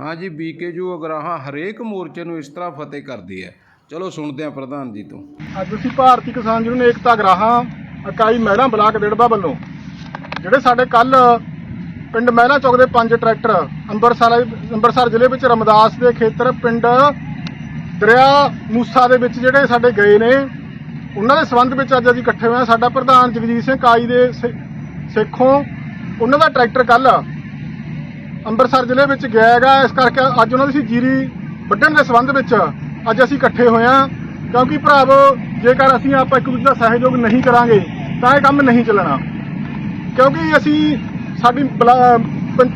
ਹਾਂ ਜੀ ਬੀਕੇਯੂ ਅਗਰਾਹਾਂ ਹਰੇਕ ਮੋਰਚੇ ਨੂੰ ਇਸ ਤਰ੍ਹਾਂ ਫਤਿਹ ਕਰਦੀ ਹੈ। ਚਲੋ ਸੁਣਦੇ ਹਾਂ ਪ੍ਰਧਾਨ ਜੀ ਤੋਂ। ਅੱਜ ਅਸੀਂ ਭਾਰਤੀ ਕਿਸਾਨ ਯੂਨੀਅਨ ਏਕਤਾ ਅਗਰਾਹਾਂ, ਇਕਾਈ ਮਹਿਣਾ ਬਲਾਕ ਦੇੜਬਾ ਵੱਲੋਂ, ਜਿਹੜੇ ਸਾਡੇ ਕੱਲ ਪਿੰਡ ਮਹਿਲਾ ਚੌਕ ਦੇ ਪੰਜ ਟਰੈਕਟਰ ਅੰਮ੍ਰਿਤਸਰ ਅੰਮ੍ਰਿਤਸਰ ਜ਼ਿਲ੍ਹੇ ਵਿੱਚ ਰਮਦਾਸ ਦੇ ਖੇਤਰ, ਪਿੰਡ ਦਰਿਆ ਮੂਸਾ ਦੇ ਵਿੱਚ ਜਿਹੜੇ ਸਾਡੇ ਗਏ ਨੇ, ਉਹਨਾਂ ਦੇ ਸੰਬੰਧ ਵਿੱਚ ਅੱਜ ਅਸੀਂ ਇਕੱਠੇ ਹੋਏ ਹਾਂ। ਸਾਡਾ ਪ੍ਰਧਾਨ ਜਗਜੀਤ ਸਿੰਘ ਕਾਈ ਦੇ ਸਿ- ਸਿੱਖੋਂ, ਉਹਨਾਂ ਦਾ ਟਰੈਕਟਰ ਕੱਲ ਅੰਮ੍ਰਿਤਸਰ ਜ਼ਿਲ੍ਹੇ ਵਿੱਚ ਗਿਆ ਹੈਗਾ। ਇਸ ਕਰਕੇ ਅੱਜ ਉਹਨਾਂ ਦੀ ਸੀ ਜੀਰੀ ਵੱਢਣ ਦੇ ਸੰਬੰਧ ਵਿੱਚ ਅੱਜ ਅਸੀਂ ਇਕੱਠੇ ਹੋਏ ਹਾਂ। ਕਿਉਂਕਿ ਭਰਾਵੋ, ਜੇਕਰ ਅਸੀਂ ਆਪਾਂ ਇੱਕ ਦੂਜੇ ਦਾ ਸਹਿਯੋਗ ਨਹੀਂ ਕਰਾਂਗੇ, ਤਾਂ ਇਹ ਕੰਮ ਨਹੀਂ ਚੱਲਣਾ। ਕਿਉਂਕਿ ਅਸੀਂ ਸਾਡੀ ਬਲਾ-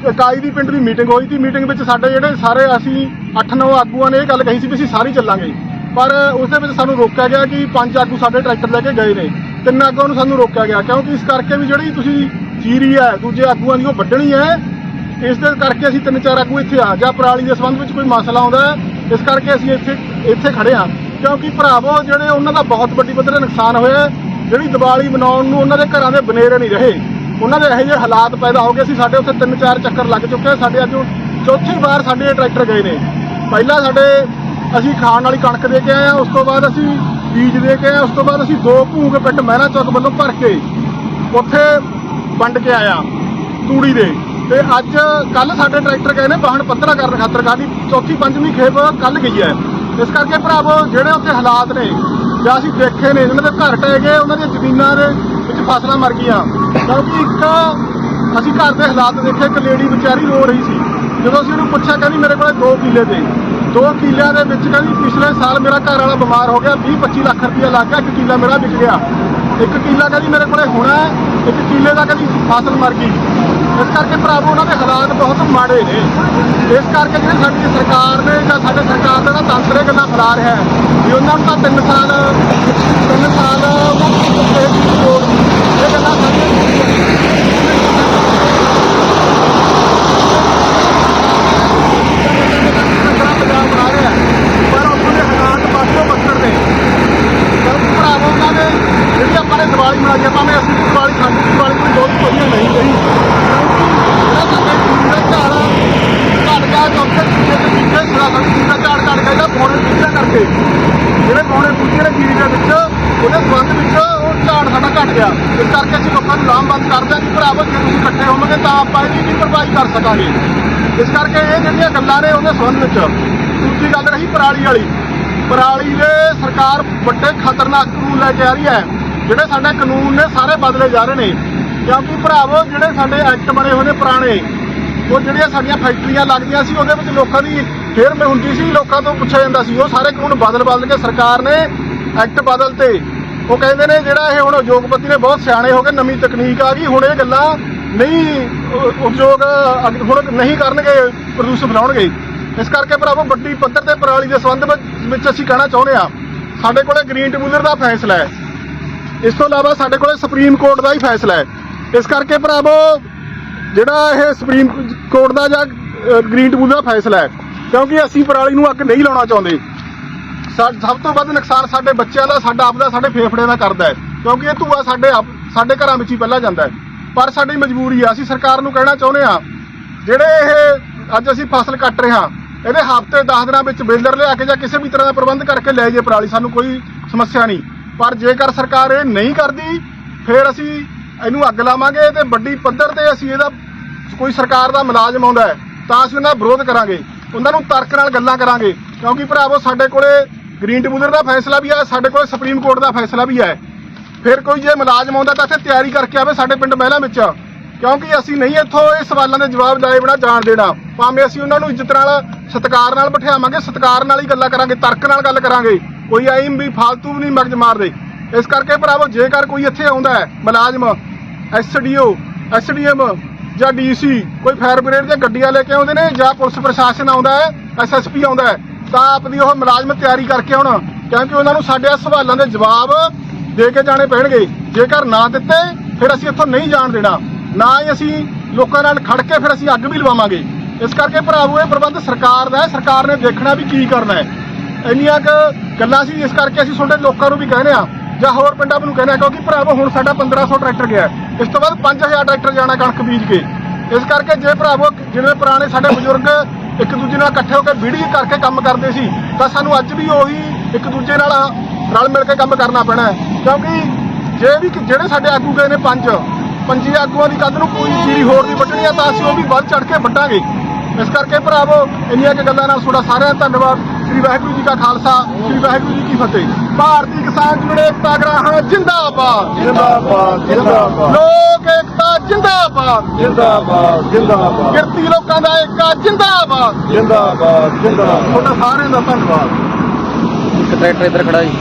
ਇਕਾਈ ਦੀ ਪਿੰਡ ਦੀ ਮੀਟਿੰਗ ਹੋਈ ਸੀ। ਮੀਟਿੰਗ ਵਿੱਚ ਸਾਡੇ ਜਿਹੜੇ ਸਾਰੇ ਅਸੀਂ 8-9 ਆਗੂਆਂ ਨੇ ਇਹ ਗੱਲ ਕਹੀ ਸੀ ਵੀ ਅਸੀਂ ਸਾਰੇ ਚੱਲਾਂਗੇ। ਪਰ ਉਸ ਦੇ ਵਿੱਚ ਸਾਨੂੰ ਰੋਕਿਆ ਗਿਆ ਕਿ ਪੰਜ ਆਗੂ ਸਾਡੇ ਟਰੈਕਟਰ ਲੈ ਕੇ ਗਏ ਨੇ। ਤਿੰਨ ਆਗੂਆਂ ਨੂੰ ਸਾਨੂੰ ਰੋਕਿਆ ਗਿਆ। ਕਿਉਂਕਿ ਇਸ ਕਰਕੇ ਵੀ ਜਿਹੜੀ ਤੁਸੀਂ ਜੀਰੀ ਹੈ, ਦੂਜੇ ਆਗੂਆਂ ਦੀ ਉਹ ਵੱਢਣੀ ਹੈ ਇਸ ਦੇ ਕਰਕੇ ਅਸੀਂ ਤਿੰਨ ਚਾਰ ਆਗੂ ਇੱਥੇ ਆ ਜਾਂ ਪਰਾਲੀ ਦੇ ਸੰਬੰਧ ਵਿੱਚ ਕੋਈ ਮਸਲਾ ਆਉਂਦਾ ਇਸ ਕਰਕੇ ਅਸੀਂ ਇੱਥੇ ਇੱਥੇ ਖੜੇ ਆ ਕਿਉਂਕਿ ਭਰਾਵੋ ਜਿਹੜੇ ਉਹਨਾਂ ਦਾ ਬਹੁਤ ਵੱਡੀ ਪੱਧਰ ਨੁਕਸਾਨ ਹੋਇਆ ਜਿਹੜੀ ਦੀਵਾਲੀ ਮਨਾਉਣ ਨੂੰ ਉਹਨਾਂ ਦੇ ਘਰਾਂ ਦੇ ਬਨੇਰੇ ਨਹੀਂ ਰਹੇ। ਉਹਨਾਂ ਦੇ ਇਹੋ ਜਿਹੇ ਹਾਲਾਤ ਪੈਦਾ ਹੋ ਗਏ ਸੀ ਸਾਡੇ ਉੱਥੇ ਤਿੰਨ ਚਾਰ ਚੱਕਰ ਲੱਗ ਚੁੱਕੇ ਸਾਡੇ ਅੱਜ ਚੌਥੀ ਵਾਰ ਸਾਡੇ ਟਰੈਕਟਰ ਗਏ ਨੇ। ਪਹਿਲਾਂ ਸਾਡੇ ਅਸੀਂ ਖਾਣ ਵਾਲੀ ਕਣਕ ਦੇ ਕੇ ਆਏ ਆ ਉਸ ਤੋਂ ਬਾਅਦ ਅਸੀਂ ਬੀਜ ਦੇ ਕੇ ਆਏ ਹਾਂ, ਉਸ ਤੋਂ ਬਾਅਦ ਅਸੀਂ ਦੋ ਭੂਗ ਪਿੰਡ ਮਹਿਰਾ ਚੌਕ ਵੱਲੋਂ ਭਰ ਕੇ ਉੱਥੇ ਵੰਡ ਕੇ ਆਇਆ ਤੂੜੀ ਦੇ। ਤੇ ਅੱਜ ਕੱਲ ਸਾਡੇ ਟਰੈਕਟਰ ਗਏ ਨੇ ਵਾਹਣ ਪੱਧਰਾ ਕਰਨ ਖਾਤਰ ਕਾਦੀ ਚੌਥੀ ਪੰਜਵੀਂ ਖੇਪ ਕੱਲ ਗਈ ਹੈ। ਇਸ ਕਰਕੇ ਭਰਾਵੋ, ਜਿਹੜੇ ਉੱਥੇ ਹਾਲਾਤ ਨੇ, ਜਾਂ ਅਸੀਂ ਦੇਖੇ ਨੇ ਜਿਹਨਾਂ ਦੇ ਘਰ ਟਹਿ ਗਏ, ਉਹਨਾਂ ਦੀਆਂ ਜ਼ਮੀਨਾਂ ਦੇ ਵਿੱਚ ਫਸਲਾਂ ਮਰ ਗਈਆਂ। ਕਿਉਂਕਿ ਇੱਕ, ਅਸੀਂ ਘਰ ਦੇ ਹਾਲਾਤ ਦੇਖੇ, ਇੱਕ ਲੇਡੀ ਵਿਚਾਰੀ ਰੋ ਰਹੀ ਸੀ। ਜਦੋਂ ਅਸੀਂ ਉਹਨੂੰ ਪੁੱਛਿਆ, ਕਹਿੰਦੀ, ਮੇਰੇ ਕੋਲ 2 ਕਿੱਲੇ ਤੇ 2 ਕਿੱਲਿਆਂ ਦੇ ਵਿੱਚ ਕਹਿੰਦੀ, ਪਿਛਲੇ ਸਾਲ ਮੇਰਾ ਘਰ ਵਾਲਾ ਬਿਮਾਰ ਹੋ ਗਿਆ 20 25 ਲੱਖ ਰੁਪਇਆ ਲੱਗ ਗਿਆ, ਇੱਕ ਕਿੱਲਾ ਮੇਰਾ ਵਿਕ ਗਿਆ। ਇੱਕ ਕਿੱਲਾ ਕਹਿੰਦੀ, ਮੇਰੇ ਕੋਲੇ ਹੋਣਾ ਇੱਕ ਕਿੱਲੇ ਦਾ ਕਹਿੰਦੀ, ਫਸਲ ਮਰ ਗਈ। ਇਸ ਕਰਕੇ ਭਰਾਵੋ, ਉਹਨਾਂ ਦੇ ਹਾਲਾਤ ਬਹੁਤ ਮਾੜੇ ਨੇ। ਇਸ ਕਰਕੇ ਜਿਹੜੀ ਸਾਡੀ ਸਰਕਾਰ ਨੇ ਜਾਂ ਸਾਡੇ ਸਰਕਾਰ ਦਾ ਜਿਹੜਾ ਤੰਤਰ ਇਹ ਗੱਲਾਂ ਫੈਲਾ ਰਿਹਾ ਹੈ, ਵੀ ਉਹਨਾਂ ਨੂੰ ਤਾਂ 3 ਸਾਲ 3 ਸਾਲ ਉਹਨਾਂ ਨੂੰ ਕਿਸੇ ਦੀ ਲੋੜ ਨਹੀਂ। ਇਹ ਗੱਲਾਂ ਸਾਡੀਆਂ ਸਰਕਾਰ ਪੰਜਾਬ ਬਣਾ ਰਿਹਾ ਹੈ। ਪਰ ਉੱਥੋਂ ਦੇ ਹਾਲਾਤ ਬਾਟੋ ਬੱਕਰ ਨੇ ਕਿਉਂਕਿ ਭਰਾਵੋ ਉਹਨਾਂ ਨੇ ਜਿਹੜੀ ਆਪਾਂ ਨੇ ਦੀਵਾਲੀ ਮਨਾਈ ਆ ਭਾਵੇਂ ਅਸੀਂ ਦੀਵਾਲੀ ਸਾਡੀ ਦੀਵਾਲੀ ਕੋਈ ਬਹੁਤ ਵਧੀਆ ਨਹੀਂ ਗਈ ਜਿਹੜਾ ਸਾਡੇ ਜੀਵਨ ਦਾ ਝਾੜ ਘਟ ਗਿਆ ਚੌਥੇ ਚੀਜ਼ੇ ਤੇ ਪਿੱਛੇ ਸੜਾ ਸਾਡੀ ਜੀਵਨ ਦਾ ਝਾੜ ਘਟ ਗਿਆ ਇਹਦਾ ਪੌਣੇ ਬੂਟਿਆਂ ਕਰਕੇ ਜਿਹੜੇ ਪੌਣੇ ਬੂਟੇ ਨੇ ਜੀਰੀ ਦੇ ਵਿੱਚ ਉਹਦੇ ਸੰਬੰਧ ਵਿੱਚ ਉਹ ਝਾੜ ਸਾਡਾ ਘਟ ਗਿਆ। ਇਸ ਕਰਕੇ ਅਸੀਂ ਲੋਕਾਂ ਨੂੰ ਲਾਮਬੰਦ ਕਰਦੇ ਹਾਂ ਕਿ ਭਰਾਵੋ, ਜੇ ਤੁਸੀਂ ਇਕੱਠੇ ਹੋਵੋਗੇ ਤਾਂ ਆਪਾਂ ਇਹਦੀ ਵੀ ਭਰਪਾਈ ਕਰ ਸਕਾਂਗੇ। ਇਸ ਕਰਕੇ ਇਹ ਜਿਹੜੀਆਂ ਗੱਲਾਂ ਨੇ ਉਹਦੇ ਸੰਬੰਧ ਵਿੱਚ, ਦੂਜੀ ਗੱਲ ਰਹੀ ਪਰਾਲੀ ਵਾਲੀ। ਪਰਾਲੀ ਦੇ ਸਰਕਾਰ ਵੱਡੇ ਖਤਰਨਾਕ ਕਾਨੂੰਨ ਲੈ ਕੇ ਆ ਰਹੀ ਹੈ। ਜਿਹੜੇ ਸਾਡੇ ਕਾਨੂੰਨ ਨੇ ਸਾਰੇ ਬਦਲੇ ਜਾ ਰਹੇ ਨੇ। ਕਿਉਂਕਿ ਭਰਾਵੋ, ਜਿਹੜੇ ਸਾਡੇ ਐਕਟ ਬਣੇ ਹੋਏ ਨੇ ਪੁਰਾਣੇ, ਉਹ ਜਿਹੜੀਆਂ ਸਾਡੀਆਂ ਫੈਕਟਰੀਆਂ ਲੱਗਦੀਆਂ ਸੀ, ਉਹਦੇ ਵਿੱਚ ਲੋਕਾਂ ਦੀ ਫੇਰ ਮੈਂ ਹੁੰਦੀ ਸੀ, ਲੋਕਾਂ ਤੋਂ ਪੁੱਛਿਆ ਜਾਂਦਾ ਸੀ, ਉਹ ਸਾਰੇ ਕਾਨੂੰਨ ਬਦਲ ਬਦਲ ਕੇ ਸਰਕਾਰ ਨੇ ਐਕਟ ਬਦਲਤੇ। ਉਹ ਕਹਿੰਦੇ ਨੇ ਜਿਹੜਾ ਇਹ ਹੁਣ ਉਦਯੋਗਪਤੀ ਨੇ ਬਹੁਤ ਸਿਆਣੇ ਹੋ ਗਏ ਨਵੀਂ ਤਕਨੀਕ ਆ ਗਈ ਹੁਣ ਇਹ ਗੱਲਾਂ ਨਹੀਂ ਉਦਯੋਗ ਅਗ- ਹੁਣ ਨਹੀਂ ਕਰਨਗੇ ਪ੍ਰਦੂਸ਼ਣ ਬਣਾਉਣਗੇ ਇਸ ਕਰਕੇ ਭਰਾਵੋ ਵੱਡੀ ਪੱਧਰ ਤੇ ਪਰਾਲੀ ਦੇ ਸੰਬੰਧ ਵਿੱਚ- ਅਸੀਂ ਕਹਿਣਾ ਚਾਹੁੰਦੇ ਆ ਸਾਡੇ ਕੋਲੇ ਗ੍ਰੀਨ ਟ੍ਰਿਬਿਊਨਲ ਦਾ ਫੈਸਲਾ ਹੈ। ਇਸ ਤੋਂ ਇਲਾਵਾ ਸਾਡੇ ਕੋਲੇ ਸੁਪਰੀਮ ਕੋਰਟ ਦਾ ਹੀ ਫੈਸਲਾ ਹੈ। ਇਸ ਕਰਕੇ ਭਰਾਵੋ ਜਿਹੜਾ ਇਹ ਸੁਪਰੀਮ ਕੋਰਟ ਦਾ ਜਾਂ ਅ, ਗ੍ਰੀਨ ਟ੍ਰਿਬਿਊਨਲ ਦਾ ਫੈਸਲਾ ਹੈ ਕਿਉਂਕਿ ਅਸੀਂ ਪਰਾਲੀ ਨੂੰ ਅੱਗ ਨਹੀਂ ਲਾਉਣਾ ਚਾਹੁੰਦੇ। ਸਭ ਤੋਂ ਵੱਧ ਨੁਕਸਾਨ ਸਾਡੇ ਬੱਚਿਆਂ ਦਾ, ਸਾਡਾ ਆਪਦਾ, ਸਾਡੇ ਫੇਫੜਿਆਂ ਦਾ ਕਰਦਾ ਹੈ। ਕਿਉਂਕਿ ਇਹ ਧੂਆ ਸਾਡੇ ਆਪ- ਸਾਡੇ ਘਰਾਂ ਵਿੱਚ ਹੀ ਪਹਿਲਾਂ ਜਾਂਦਾ ਹੈ। ਪਰ ਸਾਡੀ ਮਜਬੂਰੀ ਆ, ਅਸੀਂ ਸਰਕਾਰ ਨੂੰ ਕਹਿਣਾ ਚਾਹੁੰਦੇ ਆ ਜਿਹੜੇ ਇਹ ਅੱਜ ਅਸੀਂ ਫਸਲ ਕੱਟ ਰਹੇ ਹਾਂ, ਇਹਦੇ ਹਫ਼ਤੇ 10 ਦਿਨਾਂ ਵਿੱਚ ਬਿਲਡਰ ਲਿਆ ਕੇ ਜਾਂ ਕਿਸੇ ਵੀ ਤਰ੍ਹਾਂ ਦਾ ਪ੍ਰਬੰਧ ਕਰਕੇ ਲੈ ਜੇ ਪਰਾਲੀ, ਸਾਨੂੰ ਕੋਈ ਸਮੱਸਿਆ ਨਹੀਂ। ਪਰ ਜੇਕਰ ਸਰਕਾਰ ਇਹ ਨਹੀਂ ਕਰਦੀ, ਫਿਰ ਅਸੀਂ ਇਹਨੂੰ ਅੱਗ ਲਾਵਾਂਗੇ ਤੇ ਵੱਡੀ ਪੱਧਰ ਤੇ ਅਸੀਂ ਇਹਦਾ ਕੋਈ ਸਰਕਾਰ ਦਾ ਮੁਲਾਜ਼ਮ ਆਉਂਦਾ ਹੈ, ਤਾਂ ਅਸੀਂ ਉਹਨਾਂ ਦਾ ਵਿਰੋਧ ਕਰਾਂਗੇ। ਉਹਨਾਂ ਨੂੰ ਤਰਕ ਨਾਲ ਗੱਲਾਂ ਕਰਾਂਗੇ, ਕਿਉਂਕਿ ਭਰਾਵੋ, ਸਾਡੇ ਕੋਲੇ ਗ੍ਰੀਨ ਟ੍ਰਿਬਿਊਨਲ ਦਾ ਫੈਸਲਾ ਵੀ ਹੈ ਸਾਡੇ ਕੋਲ ਸੁਪਰੀਮ ਕੋਰਟ ਦਾ ਫੈਸਲਾ ਵੀ ਹੈ ਫਿਰ ਕੋਈ ਜੇ ਮੁਲਾਜ਼ਮ ਆਉਂਦਾ ਤਾਂ ਇੱਥੇ ਤਿਆਰੀ ਕਰਕੇ ਆਵੇ ਸਾਡੇ ਪਿੰਡ ਮਹਿਲਾ ਵਿੱਚ। ਕਿਉਂਕਿ ਅਸੀਂ ਨਹੀਂ ਇੱਥੋਂ ਇਹ ਸਵਾਲਾਂ ਦੇ ਜਵਾਬ ਲਾਏ ਬਿਨਾ ਜਾਣ ਦੇਣਾ। ਭਾਵੇਂ ਅਸੀਂ ਉਹਨਾਂ ਨੂੰ ਇੱਜ਼ਤ ਨਾਲ, ਸਤਿਕਾਰ ਨਾਲ ਬਿਠਾਵਾਂਗੇ, ਸਤਿਕਾਰ ਨਾਲ ਹੀ ਗੱਲਾਂ ਕਰਾਂਗੇ, ਤਰਕ ਨਾਲ ਗੱਲ ਕਰਾਂਗੇ। ਕੋਈ ਆਈਮ ਵੀ ਫਾਲਤੂ ਵੀ ਨਹੀਂ ਮਗਜ ਮਾਰਦੇ। ਇਸ ਕਰਕੇ ਭਰਾਵੋ, ਜੇਕਰ ਕੋਈ ਇੱਥੇ ਆਉਂਦਾ ਹੈ, ਮੁਲਾਜ਼ਮ ਐਸਡੀਓ ਐਸਡੀਐਮ ਜਾਂ ਡੀਸੀ ਕੋਈ ਫਾਇਰ ਬ੍ਰਿਗੇਡ ਦੀਆਂ ਗੱਡੀਆਂ ਲੈ ਕੇ ਆਉਂਦੇ ਨੇ ਜਾਂ ਪੁਲਿਸ ਪ੍ਰਸ਼ਾਸਨ ਆਉਂਦਾ ਹੈ ਐਸਐਸਪੀ ਆਉਂਦਾ ਹੈ ਤਾਂ ਆਪਦੀ ਉਹ ਮੁਲਾਜ਼ਮ ਤਿਆਰੀ ਕਰਕੇ ਆਉਣ ਕਿਉਂਕਿ ਉਹਨਾਂ ਨੂੰ ਸਾਡੇ ਸਵਾਲਾਂ ਦੇ ਜਵਾਬ ਦੇ ਕੇ ਜਾਣੇ ਪੈਣਗੇ। ਜੇਕਰ ਨਾ ਦਿੱਤੇ, ਫਿਰ ਅਸੀਂ ਇੱਥੋਂ ਨਹੀਂ ਜਾਣ ਦੇਣਾ। ਨਾ ਹੀ ਅਸੀਂ ਲੋਕਾਂ ਨਾਲ ਖੜ ਕੇ ਫਿਰ ਅਸੀਂ ਅੱਗ ਵੀ ਲਵਾਵਾਂਗੇ। ਇਸ ਕਰਕੇ ਭਰਾਵੋ, ਇਹ ਪ੍ਰਬੰਧ ਸਰਕਾਰ ਦਾ ਹੈ। ਸਰਕਾਰ ਨੇ ਦੇਖਣਾ ਵੀ ਕੀ ਕਰਨਾ ਹੈ। ਇੰਨੀਆਂ ਕੁ ਗੱਲਾਂ ਸੀ, ਇਸ ਕਰਕੇ ਅਸੀਂ ਤੁਹਾਡੇ ਲੋਕਾਂ ਨੂੰ ਵੀ ਕਹਿੰਦੇ ਆ ਜਾਂ ਹੋਰ ਪਿੰਡਾਂ ਨੂੰ ਕਹਿੰਦੇ ਆ ਕਿਉਂਕਿ ਭਰਾਵੋ, ਹੁਣ ਸਾਡਾ 1500 ਟਰੈਕਟਰ ਗਿਆ ਇਸ ਤੋਂ ਬਾਅਦ 5000 ਟਰੈਕਟਰ ਜਾਣਾ ਕਣਕ ਬੀਜ ਕੇ। ਇਸ ਕਰਕੇ ਜੇ ਭਰਾਵੋ, ਜਿਵੇਂ ਪੁਰਾਣੇ ਸਾਡੇ ਬਜ਼ੁਰਗ ਇੱਕ ਦੂਜੇ ਨਾਲ ਇਕੱਠੇ ਹੋ ਕੇ ਵੀਡੀਓ ਕਰਕੇ ਕੰਮ ਕਰਦੇ ਸੀ, ਤਾਂ ਸਾਨੂੰ ਅੱਜ ਵੀ ਉਹੀ ਇੱਕ ਦੂਜੇ ਨਾਲ ਰਲ ਮਿਲ ਕੇ ਕੰਮ ਕਰਨਾ ਪੈਣਾ ਹੈ। ਕਿਉਂਕਿ ਜੇ ਵੀ ਜਿਹੜੇ ਸਾਡੇ ਆਗੂ ਗਏ ਨੇ ਪੰਜ, ਪੰਜੀ ਆਗੂਆਂ ਦੀ ਕੱਦ ਨੂੰ ਕੋਈ ਚੀਰੀ ਹੋਰ ਨਹੀਂ ਵੱਢਣੀ ਆ ਤਾਂ ਅਸੀਂ ਉਹ ਵੀ ਵੱਧ ਚੜ ਕੇ ਵੱਢਾਂਗੇ। ਇਸ ਕਰਕੇ ਭਰਾਵੋ, ਇੰਨੀਆਂ ਕਿ ਗੱਲਾਂ ਨਾਲ ਤੁਹਾਡਾ ਸਾਰਿਆਂ ਦਾ ਧੰਨਵਾਦ। ਸ੍ਰੀ ਵਾਹਿਗੁਰੂ ਜੀ ਕਾ ਖਾਲਸਾ ਸ੍ਰੀ ਵਾਹਿਗੁਰੂ ਜੀ ਕੀ ਫਤਿਹ। ਭਾਰਤੀ ਕਿਸਾਨ ਯੂਨੀਅਨ ਏਕਤਾ ਗਰਾਹਾਂ ਜਿੰਦਾਬਾਦ। ਜਿੰਦਾਬਾਦ ਜਿੰਦਾਬਾਦ। ਲੋਕ ਏਕਤਾ ਜਿੰਦਾਬਾਦ। ਜਿੰਦਾਬਾਦ ਜਿੰਦਾਬਾਦ। ਕਿਰਤੀ ਲੋਕਾਂ ਦਾ ਏਕਾ ਜਿੰਦਾਬਾਦ। ਜਿੰਦਾਬਾਦ ਜਿੰਦਾਬਾਦ। ਤੁਹਾਡਾ ਸਾਰਿਆਂ ਦਾ ਧੰਨਵਾਦ। ਇੱਕ ਟਰੈਕਟਰ ਇੱਧਰ ਖੜਾ ਜੀ।